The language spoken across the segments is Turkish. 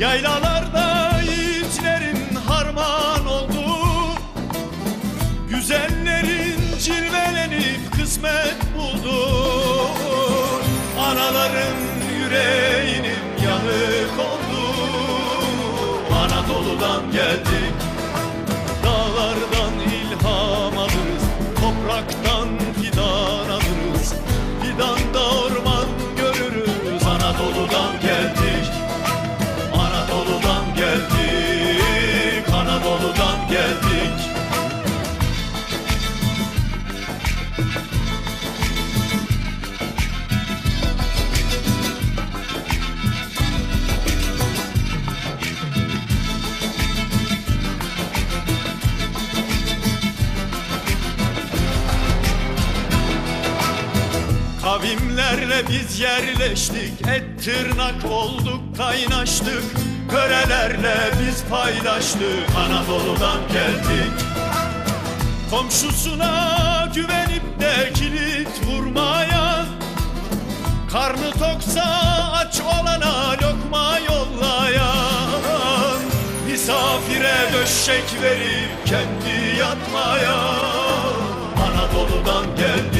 Yaylalarda yiğitlerin harman oldu. Güzellerin cilvelenip kısmet buldu. Anaların yüreğinin Kavimlerle biz yerleştik Et tırnak olduk kaynaştık. Körelerle biz paylaştık Anadolu'dan geldik. Komşusuna güvenip de kilit vurmayan Karnı toksa aç olana lokma yollayan Misafire döşek verip kendi yatmayan Anadolu'dan geldik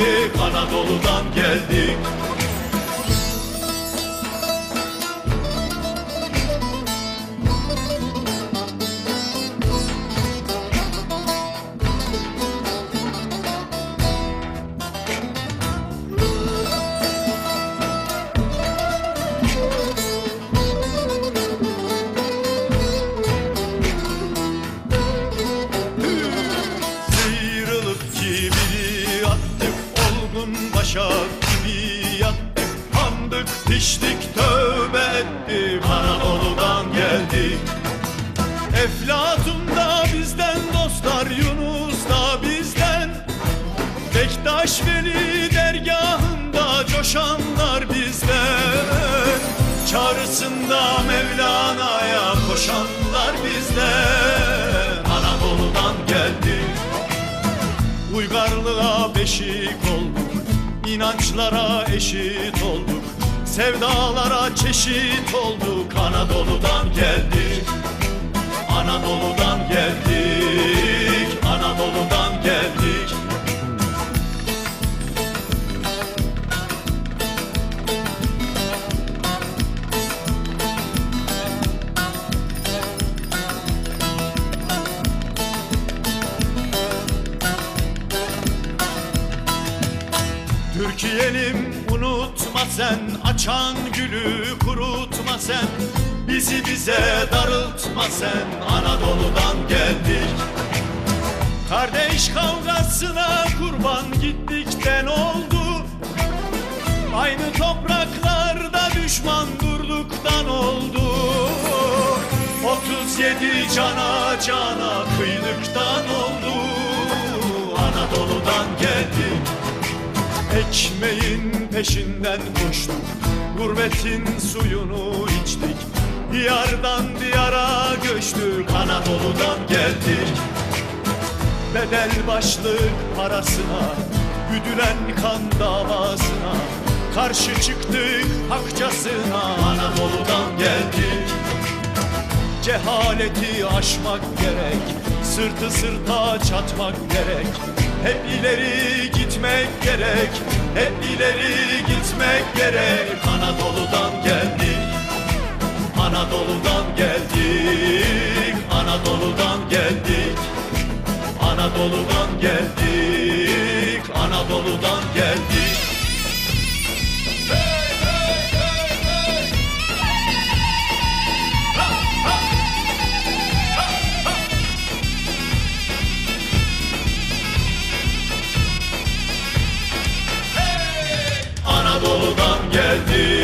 Piştik tövbe ettik Anadolu'dan geldik Eflatun da bizden dostlar Yunus da bizden. Bektaş Veli dergahında coşanlar bizden. Çağrısında Mevlana'ya koşanlar bizden. Anadolu'dan geldik Uygarlığa beşik olduk inançlara eşit olduk Sevdalara çeşit olduk Anadolu'dan geldik Anadolu'dan geldik. Anadolu'dan geldik. Türkiye'lim unutma sen Açan gülü kurutma sen. Bizi bize darıltma sen Anadolu'dan geldik. Kardeş kavgasına kurban gittikten oldu. Aynı topraklarda düşman durduktan oldu. 37 cana cana kıydıktan oldu. Anadolu'dan geldik. Ekmeğin peşinden koştuk. Gurbetin suyunu içtik. Diyardan diyara göçtük. Anadolu'dan geldik. Bedel başlık parasına Güdülen kan davasına. Karşı çıktık hakçasına Anadolu'dan geldik. Cehaleti aşmak gerek Sırtı sırta çatmak gerek Hep ileri gitmek gerek. Hep ileri gitmek gerek. Anadolu'dan geldik Anadolu'dan geldik Anadolu'dan geldik Anadolu'dan geldik Anadolu'dan geldik geldi.